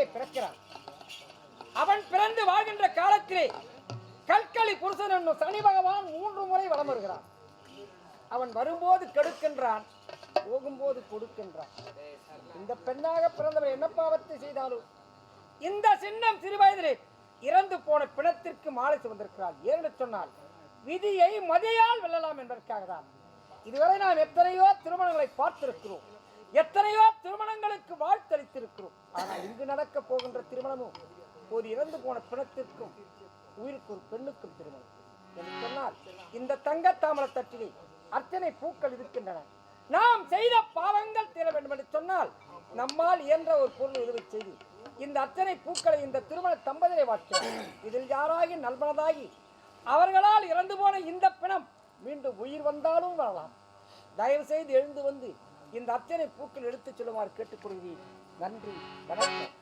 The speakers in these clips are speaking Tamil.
குழந்தையை பிறக்கிறான். அவன் பிறந்து வாழ்கின்ற காலத்திலே கல்கலி புருஷன் என்னும் சனி பகவான் மூன்று முறை வலம் வருகிறான் அவன் வரும்போது கெடுக்கின்றான் போகும்போது கொடுக்கின்றான். இந்த பெண்ணாக பிறந்தவன் என்ன பாவத்தை செய்தாலும் இந்த சின்னம் சிறுவயதிலே இறந்து போன பிணத்திற்கு மாலை சுமந்திருக்கிறாள். ஏன்னு சொன்னால் விதியை மதியால் வெல்லலாம் என்பதற்காக தான் இதுவரை நாம் எத்தனையோ திருமணங்களை பார்த்திருக்கிறோம். எத்தனையோ திருமணங்களுக்கு வாழ்த்தளித்திருக்கிறோம். ஆனால் இங்கு நடக்க போகின்ற திருமணமும் ஒரு இறந்து போன பிணத்திற்கும் உயிருக்கு ஒரு பெண்ணுக்கும் திருமணம். என்று சொன்னால் இந்த தங்க தாமர தட்டிலே அத்தனை பூக்கள் இருக்கின்றன. நாம் செய்த பாவங்கள் தீர வேண்டும் என்று சொன்னால் நம்மால் இயன்ற ஒரு பொருள் உதவி செய்து இந்த அத்தனை பூக்களை இந்த திருமண தம்பதியை வாழ்க்கிறார் இதில் யாராகி நல்மனதாகி அவர்களால் இறந்து போன இந்த பிணம் மீண்டும் உயிர் வந்தாலும் வரலாம். தயவு செய்து எழுந்து வந்து இந்த அத்தனை பூக்கள் எடுத்துச் செல்லுமாறு கேட்டுக்கொள்கிறேன் நன்றி வணக்கம்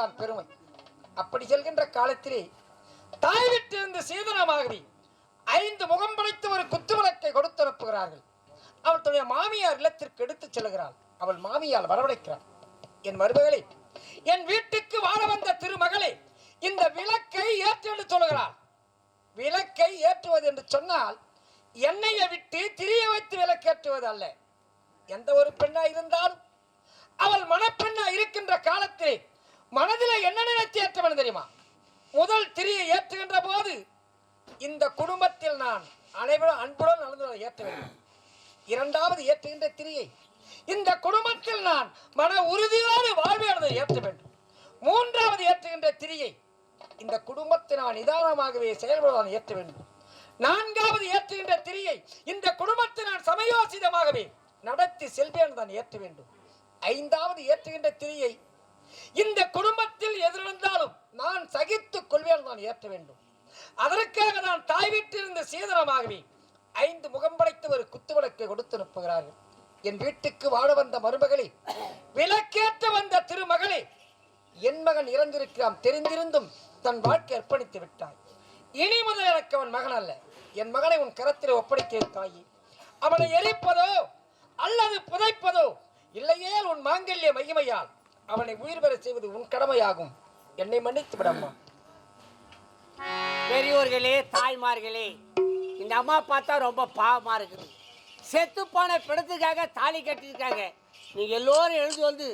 தான் பெருமை. அப்படி செல்கின்ற காலத்திலே தாய் வீட்டிலிருந்து சீதனமாகவே ஐந்து முகம் படைத்து ஒரு குத்துவிளக்கை கொடுத்து அனுப்புகிறார்கள் அவள் தன்னுடைய மாமியார் இல்லத்திற்கு எடுத்துச் செல்கிறாள். அவள் மாமியால் வரவழைக்கிறாள். என் மருமகளே என் வீட்டுக்கு வாழ வந்த திருமகளே இந்த விளக்கை ஏற்று என்று சொல்லுகிறாள். விளக்கை ஏற்றுவது என்று சொன்னால் எண்ணெயை விட்டு திரிய வைத்து விளக்கேற்றுவது அல்ல. எந்த ஒரு பெண்ணா இருந்தாலும் அவள் மணப்பெண்ணா இருக்கின்ற காலத்திலே மனதில் என்ன நினைத்து ஏற்ற வேண்டும் தெரியுமா? முதல் திரியை ஏற்றுகின்ற போது இந்த குடும்பத்தில் நான் அனைவரும் அன்புடன் நடந்து ஏற்ற வேண்டும். இரண்டாவது ஏற்றுகின்ற திரியை இந்த குடும்பத்தில் நான் மன உறுதியோடு வாழ்வேனதை ஏற்ற வேண்டும். மூன்றாவது ஏற்றுகின்ற திரியை இந்த குடும்பத்தை நான் நிதானமாகவே செயல்படுவதை ஏற்ற வேண்டும். நான்காவது ஏற்றுகின்ற திரியை இந்த குடும்பத்தை நான் சமயோசிதமாகவே நடத்தி செல்வேன் தான் ஏற்ற வேண்டும். ஐந்தாவது ஏற்றுகின்ற திரியை இந்த குடும்பத்தில் எதிர்ந்தாலும் நான் சகித்துக் கொள்வேன் தான் ஏற்ற வேண்டும். அதற்காக நான் தாய் வீட்டிலிருந்து சீதனமாகவே ஐந்து முகம் படைத்து ஒரு குத்துவிளக்கை கொடுத்து அனுப்புகிறார்கள் என் வீட்டுக்கு வாழ வந்த மருமகளே விளக்கேற்ற வந்த திருமகளே என் மகன் இறந்திருக்கிறான் தெரிந்திருந்தும் தன் வாழ்க்கை அர்ப்பணித்து விட்டாய். இனி முதல் எனக்கு அவன் மகன் அல்ல. என் மகனை உன் கரத்தில் ஒப்படைக்க தாயி. அவனை எரிப்பதோ அல்லது புதைப்பதோ இல்லையே உன் மாங்கல்ய மகிமையால் அவனை உயிர் பெற செய்வது உன் கடமையாகும். என்னை மன்னித்து விடம்மா பெரியோர்களே தாய்மார்களே இந்த அம்மா பார்த்தா ரொம்ப பாவமா இருக்குது. செத்து போன பிணத்துக்காக தாலி கட்டியிருக்காங்க. நீங்க எல்லோரும் எழுந்து வந்து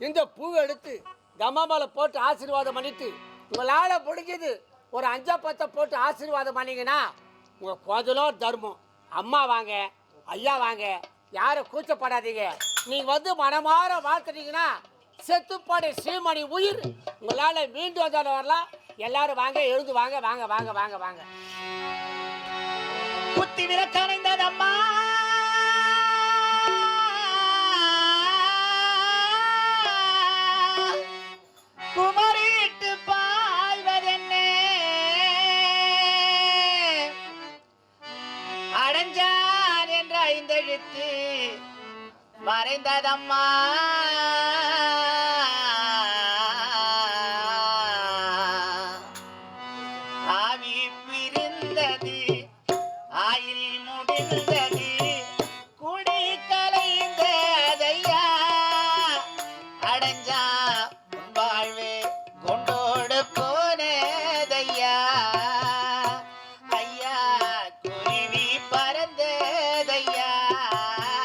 இந்த பூவை எடுத்து கம்மாமால போட்டு ஆசீர்வாதம் பண்ணிட்டு உங்களால் முடிஞ்சது ஒரு அஞ்சா பத்தை போட்டு ஆசீர்வாதம் பண்ணீங்கன்னா உங்கள் கோதலும் தர்மம். அம்மா வாங்க ஐயா வாங்க யாரும் கூச்சப்படாதீங்க. நீங்கள் வந்து மனமாற வாழ்த்துனீங்கன்னா செத்துப்பாடு சீமணி உயிர். உங்களால மீண்டு வந்தாலும் வரலாம். எல்லாரும் வாங்க எழுந்து வாங்க வாங்க வாங்க வாங்க வாங்க. குத்தி விளக்கணைந்ததம்மா குமரிட்டு பாய்வதென்ன. அடைஞ்சான் என்ற ஐந்தெழுத்து மறைந்ததம்மா. Bye.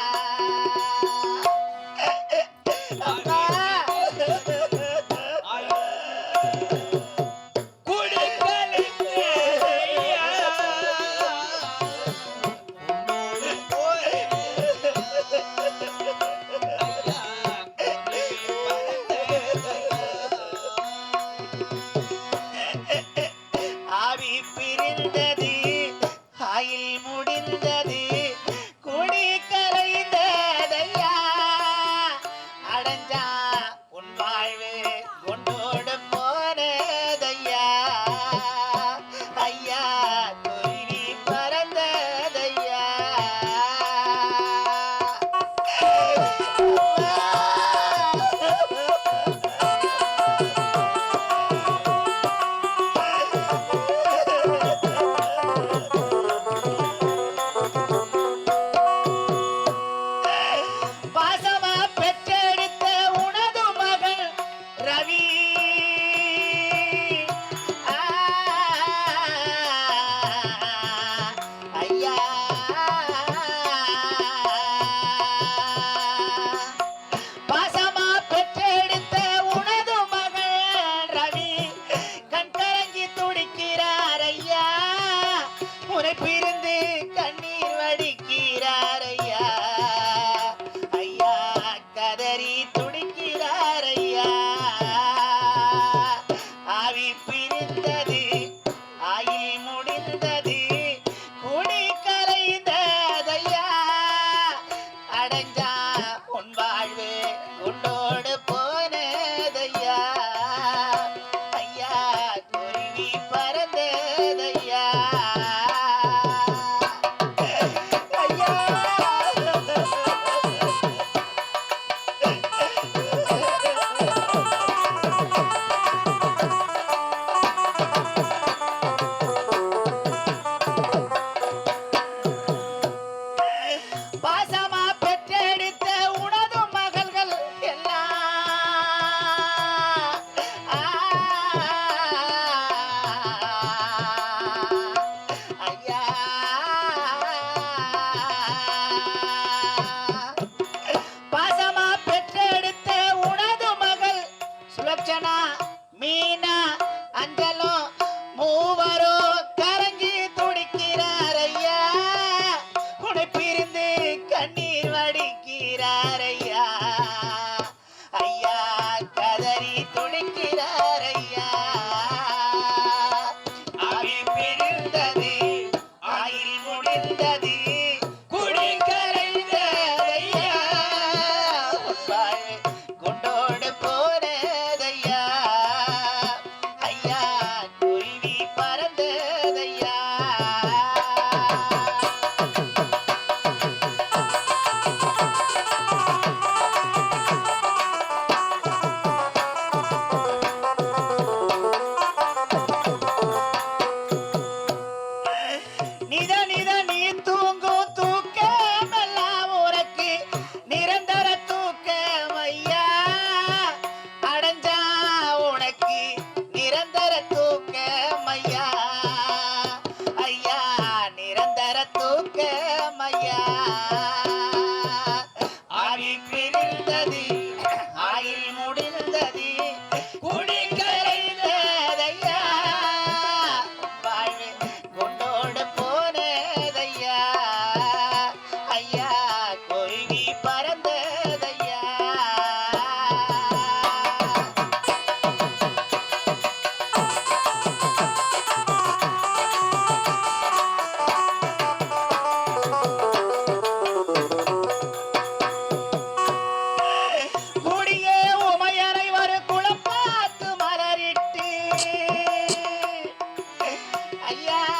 ஐயா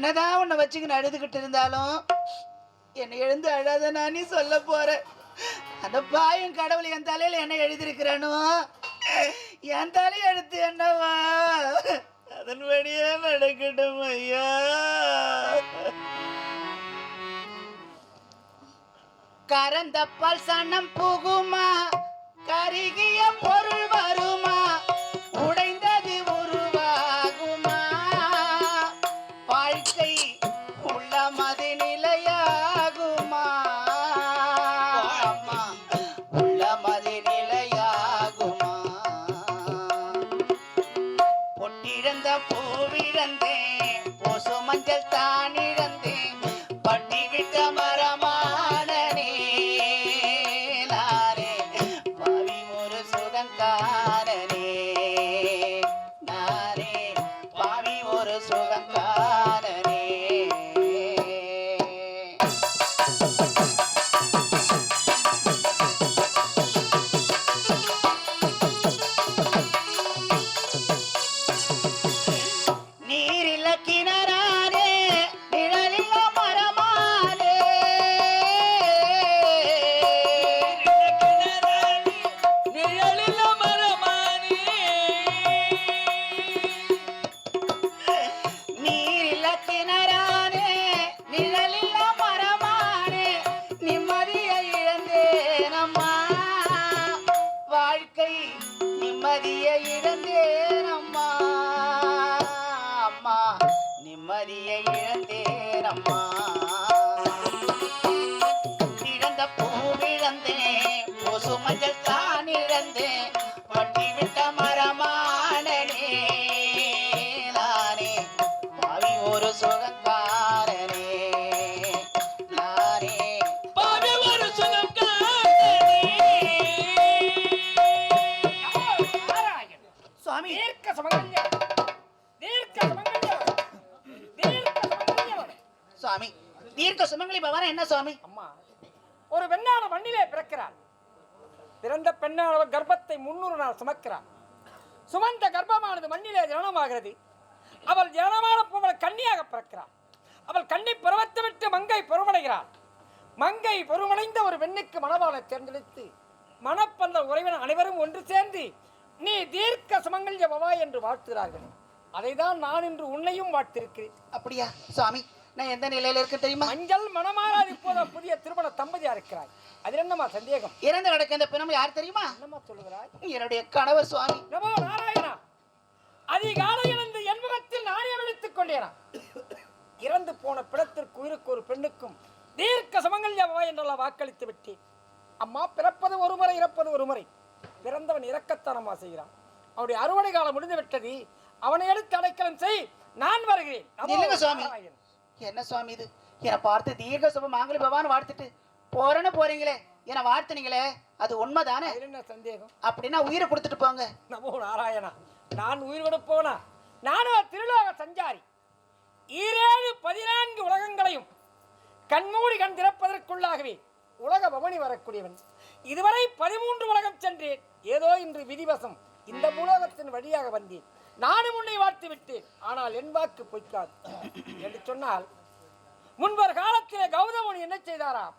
என்னதான் உன்னை வச்சுக்கின்னு அழுதுகிட்டு இருந்தாலும் என்னை எழுந்து அழாத நானே சொல்ல போறேன். அந்த பாயும் கடவுள் என் தலையில என்ன எழுதியிருக்கிறானோ என் தலை எழுத்து என்னவா? அதன்படியே நடக்கட்டும் ஐயா. கரந்தப்பால் சனம் புகுமா? கருகிய பொருள் வருமா? சுவாமி அம்மா. ஒரு பெண்ணான மண்ணிலே பிறக்கிறார் பிறந்த பெண்ணானவர் கர்ப்பத்தை முன்னூறு நாள் சுமக்கிறார் சுமந்த கர்ப்பமானது மண்ணிலே ஜனனமாகிறது. அவள் ஜனனமான பூவள் கன்னியாக பிறக்கிறார் அவள் கன்னி பருவத்தை விட்டு மங்கை பருவடைகிறார் மங்கை பருவடைந்த ஒரு பெண்ணுக்கு மணவாளை தேர்ந்தெடுத்து மணப்பந்த உறவினர் அனைவரும் ஒன்று சேர்ந்து நீ தீர்க்க சுமங்கல்ய பவா என்று வாழ்த்துகிறார்கள். அதைதான் நான் இன்று உன்னையும் வாழ்த்திருக்கிறேன். அப்படியா? சுவாமி நான் எந்த நிலையில இருக்கு தெரியுமா? மஞ்சள் மணமாறாது இப்போது புதிய திருமண தம்பதியா இருக்கிறாய். அதில் என்னம்மா சந்தேகம்? இறந்து கிடக்க இந்த பிணம் யார் தெரியுமா? என்னம்மா சொல்லுகிறாய்? என்னுடைய கணவர் சுவாமி. நமோ நாராயணா. அதிகாலை இழந்து என் முகத்தில் நானே விழித்துக் கொண்டேனா இறந்து போன பிணத்திற்கு உயிருக்கு ஒரு பெண்ணுக்கும் தீர்க்க சமங்கல்யவா என்றெல்லாம் வாக்களித்து விட்டேன். அம்மா பிறப்பது ஒரு முறை இறப்பது ஒரு முறை பிறந்தவன் இறக்கத்தானமா செய்கிறான். அவனுடைய அறுவடை காலம் முடிந்து விட்டது அவனை எடுத்து அடைக்கலம் செய் நான் வருகிறேன். சுவாமி. என்ன சுவாமி இது? என்னை பார்த்து தீர்க்க சுப மாங்கலி பவான்னு வாழ்த்துட்டு போறேன்னு போறீங்களே. என்னை வாழ்த்துனீங்களே. அது உண்மைதானே? என்ன சந்தேகம்? அப்படின்னா உயிரை கொடுத்துட்டு போங்க. நமோ நாராயணா நான் உயிர் கொடுப்போனா நானும் திருலோக சஞ்சாரி. ஈரேழு பதினான்கு உலகங்களையும் கண்மூடி கண் திறப்பதற்குள்ளாகவே உலக பவனி வரக்கூடியவன். இதுவரை பதிமூன்று உலகம் சென்றேன். ஏதோ இன்று விதிவசம். இந்த பூலோகத்தின் வழியாக வந்தேன். நானும் உன்னை வாழ்த்து விட்டேன். ஆனால் என் வாக்கு பொய்க்காது. என்று சொன்னால் முன்பர் காலத்திலே கௌதமன் என்ன செய்தாராம்?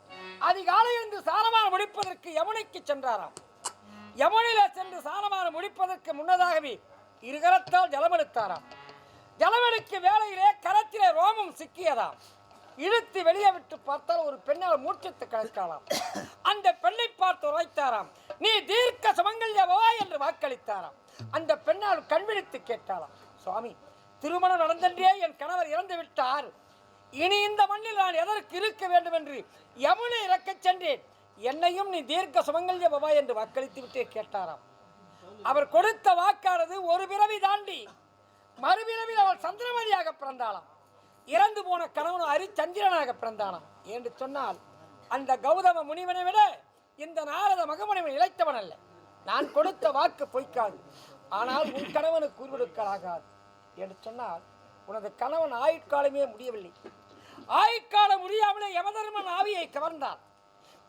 அதிகாலை இருந்து சாரமான முடிப்பதற்கு யமுனைக்கு சென்றாராம். யமுனையில சென்று சாரமான முடிப்பதற்கு முன்னதாகவே இருகரத்தால் ஜலமெடுத்தாராம். ஜலமெடுக்க வேளையிலே கரத்திலே ரோமம் சிக்கியதாம். இழுத்து வெளியே விட்டு பார்த்தால் ஒரு பெண்ணால் மூச்சத்து கிடக்கலாம் அந்த பெண்ணை பார்த்து உரைத்தாராம் நீ தீர்க்க சுமங்கல்யவா? என்று வாக்களித்தாராம். அந்த பெண்ணால் கண்விழித்து கேட்டாளாம் சுவாமி திருமணம் நடந்தன்றே என் கணவர் இறந்து விட்டார். இனி இந்த மண்ணில் நான் எதற்கு இருக்க வேண்டும் என்று யமுனை இறக்கச் சென்றேன். என்னையும் நீ தீர்க்க சுமங்கல்ய பவா என்று வாக்களித்து விட்டே கேட்டாராம். அவர் கொடுத்த வாக்கானது ஒரு பிறவி தாண்டி மறுபிறவில் அவள் சந்திரமதியாக பிறந்தாளாம். இறந்து போன கணவன் அரிச்சந்திரனாக பிறந்தானாம் என்று சொன்னால் அந்த கௌதம முனிவனை விட இந்த நாரத மகமுனிவன் இழைத்தவன் அல்ல. நான் கொடுத்த வாக்கு பொய்க்காது. ஆனால் உன் கணவனுக்கு உருவெடுக்கலாகாது என்று சொன்னால் உனது கணவன் ஆயுட்காலமே முடியவில்லை. ஆயுட்காலம் முடியாமலே யமதர்மன் ஆவியை கவர்ந்தான்.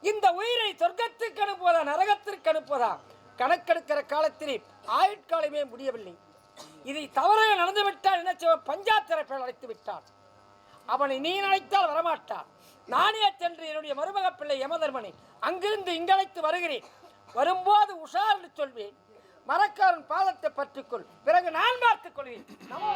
இந்த உயிரை சொர்க்கத்துக்கு அனுப்புவதா நரகத்திற்கு அனுப்புவதா? கணக்கெடுக்கிற காலத்திலே ஆயுட்காலமே முடியவில்லை. இதை தவறாக நடந்துவிட்டால் என்ன செய்வான் பஞ்சாத்திர அழைத்து விட்டான். அவனை நீ நினைத்தால் வரமாட்டான். நானே சென்று என்னுடைய மருமக பிள்ளை யமதர்மனை அங்கிருந்து இங்கழைத்து வருகிறேன். வரும்போது உஷார் என்று சொல்வேன். மரக்காரன் பாதத்தை பற்றிக்கொள் பிறகு நான் பார்த்துக் கொள்வேன். நமோ